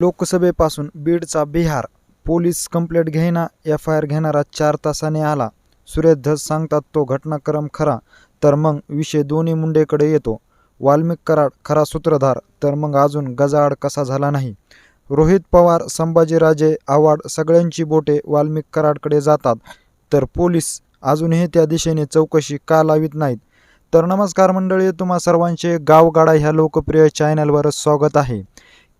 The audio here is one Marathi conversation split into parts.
लोकसभेपासून बीडचा बिहार पोलीस कंप्लेंट घेईना एफ आय आर घेणारा चार तासाने आला. सुरेश धस सांगतात तो घटनाक्रम खरा तर मग विषय दोन्ही मुंडेकडे येतो. वाल्मिक कराड खरा सूत्रधार तर मग अजून गजाआड कसा झाला नाही? रोहित पवार संभाजीराजे आव्हाड सगळ्यांची बोटे वाल्मिक कराडकडे जातात. तर पोलीस अजूनही त्या दिशेने चौकशी का लावित नाहीत? तर नमस्कार मंडळी तुम्हा सर्वांचे गावगाडा ह्या लोकप्रिय चॅनलवर स्वागत आहे.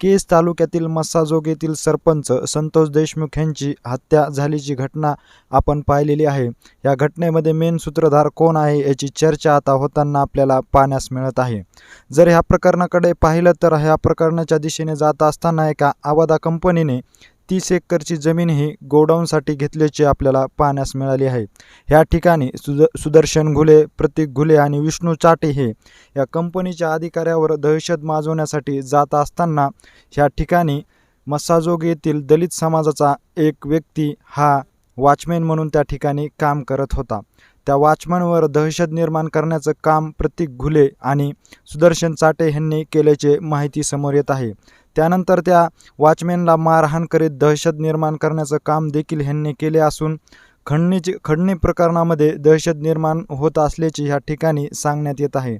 केज तालुक्यातील मस्साजोग येथील सरपंच संतोष देशमुख यांची हत्या झाल्याची घटना आपण पाहिलेली आहे. या घटनेमध्ये मेन सूत्रधार कोण आहे याची चर्चा आता होताना आपल्याला पाहण्यास मिळत आहे. जर ह्या प्रकरणाकडे पाहिलं तर ह्या प्रकरणाच्या दिशेने जात असताना एका आवादा कंपनीने तीस एकरची जमीन ही गोडाऊनसाठी घेतल्याची आपल्याला पाहण्यास मिळाली आहे. ह्या ठिकाणी सुद सुदर्शन घुले प्रतीक घुले आणि विष्णू चाटे हे या कंपनीच्या अधिकाऱ्यावर दहशत माजवण्यासाठी जात असताना ह्या ठिकाणी मस्साजोग येथील दलित समाजाचा एक व्यक्ती हा वॉचमॅन म्हणून त्या ठिकाणी काम करत होता. त्या वॉचमनवर दहशत निर्माण करण्याचं काम प्रतीक घुले आणि सुदर्शन चाटे यांनी केल्याचे माहिती समोर येत आहे. त्यानंतर त्या वॉचमॅनला मारहाण करीत दहशत निर्माण करण्याचं काम देखील ह्यांनी केले असून खंडणीचे खंडणी प्रकरणामध्ये दहशत निर्माण होत असल्याचे ह्या ठिकाणी सांगण्यात येत आहे.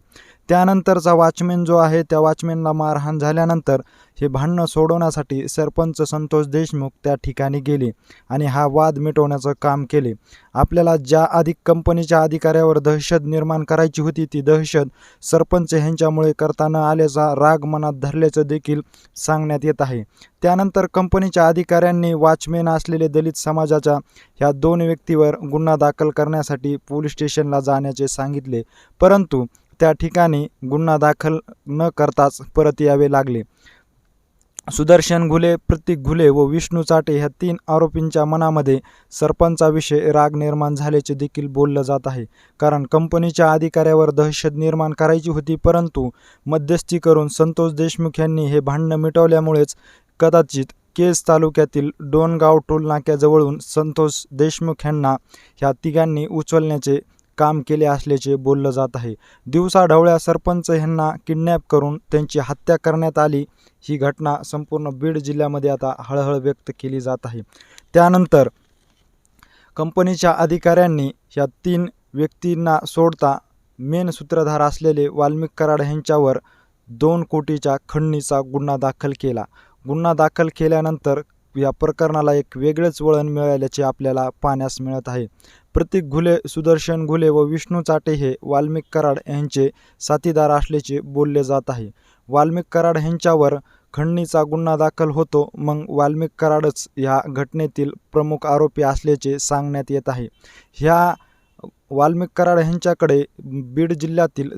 त्यानंतरचा वॉचमॅन जो आहे त्या वॉचमॅनला मारहाण झाल्यानंतर हे भांडणं सोडवण्यासाठी सरपंच संतोष देशमुख त्या ठिकाणी गेले आणि हा वाद मिटवण्याचं काम केले. आपल्याला ज्या अधिक कंपनीच्या अधिकाऱ्यावर दहशत निर्माण करायची होती ती दहशत सरपंच ह्यांच्यामुळे करता न आल्याचा राग मनात धरल्याचं देखील सांगण्यात येत आहे. त्यानंतर कंपनीच्या अधिकाऱ्यांनी वॉचमॅन असलेले दलित समाजाच्या ह्या दोन व्यक्तीवर गुन्हा दाखल करण्यासाठी पोलीस स्टेशनला जाण्याचे सांगितले. परंतु त्या ठिकाणी गुन्हा दाखल न करताच परत यावे लागले. सुदर्शन घुले प्रतीक घुले व विष्णू चाटे ह्या तीन आरोपींच्या मनामध्ये सरपंचाविषयी राग निर्माण झाल्याचे देखील बोललं जात आहे. कारण कंपनीच्या अधिकाऱ्यावर दहशत निर्माण करायची होती परंतु मध्यस्थी करून संतोष देशमुख यांनी हे भांडणं मिटवल्यामुळेच कदाचित केस तालुक्यातील डोनगाव टोल नाक्याजवळून संतोष देशमुख यांना ह्या तिघांनी उचलण्याचे काम केले असल्याचे बोललं जात आहे. दिवसाढवळ्या सरपंच यांना किडनॅप करून त्यांची हत्या करण्यात आली. ही घटना संपूर्ण बीड जिल्ह्यामध्ये आता हळहळ व्यक्त केली जात आहे. त्यानंतर कंपनीच्या अधिकाऱ्यांनी या तीन व्यक्तींना सोडता मेन सूत्रधार असलेले वाल्मिक कराड यांच्यावर दोन कोटीच्या खंडणीचा गुन्हा दाखल केला. गुन्हा दाखल केल्यानंतर या प्रकरणाला एक वेगळेच वळण मिळाल्याचे आपल्याला पाहण्यास मिळत आहे. प्रतीक घुले सुदर्शन घुले व विष्णू चाटे हे वाल्मिक कराड यांचे साथीदार असल्याचे बोलले जात आहे. वाल्मिक कराड यांच्यावर खंडणीचा गुन्हा दाखल होतो मग वाल्मिक कराडच ह्या घटनेतील प्रमुख आरोपी असल्याचे सांगण्यात येत आहे. ह्या वाल्मिक कराड यांच्याकडे बीड जिल्ह्यातील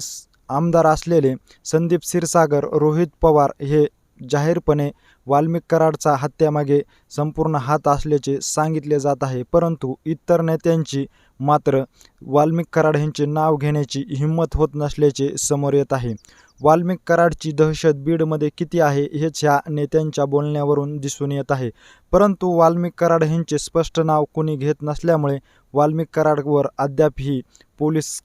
आमदार असलेले संदीप क्षीरसागर रोहित पवार हे जाहीरपणे वाल्मिक कराडचा हत्यामागे संपूर्ण हात असल्याचे सांगितले जात आहे. परंतु इतर नेत्यांची मात्र वाल्मिक कराड यांचे नाव घेण्याची हिंमत होत नसल्याचे समोर येत आहे. वाल्मिक कराडची दहशत बीडमध्ये किती आहे हेच ह्या नेत्यांच्या बोलण्यावरून दिसून येत आहे. परंतु वाल्मिक कराड यांचे स्पष्ट नाव कुणी घेत नसल्यामुळे वाल्मिक कराडवर अद्यापही पोलीस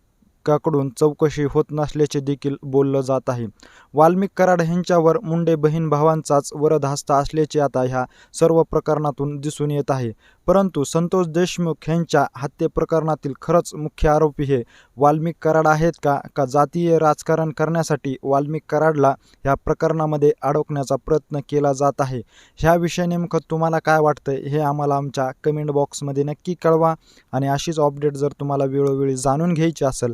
कडून चौकशी होत नसल्याचे देखील बोललं जात आहे. वाल्मिक कराड यांच्यावर मुंडे बहीण भावांचाच वरदहस्त असल्याचे आता ह्या सर्व प्रकरणातून दिसून येत आहे. परंतु संतोष देशमुख यांच्या हत्येप्रकरणातील खरंच मुख्य आरोपी हे वाल्मिक कराड आहेत का का जातीय राजकारण करण्यासाठी वाल्मिक कराडला ह्या प्रकरणामध्ये अडकण्याचा प्रयत्न केला जात आहे? ह्याविषयी नेमकं तुम्हाला काय वाटतं हे आम्हाला आमच्या कमेंट बॉक्समध्ये नक्की कळवा आणि अशीच अपडेट जर तुम्हाला वेळोवेळी जाणून घ्यायची असेल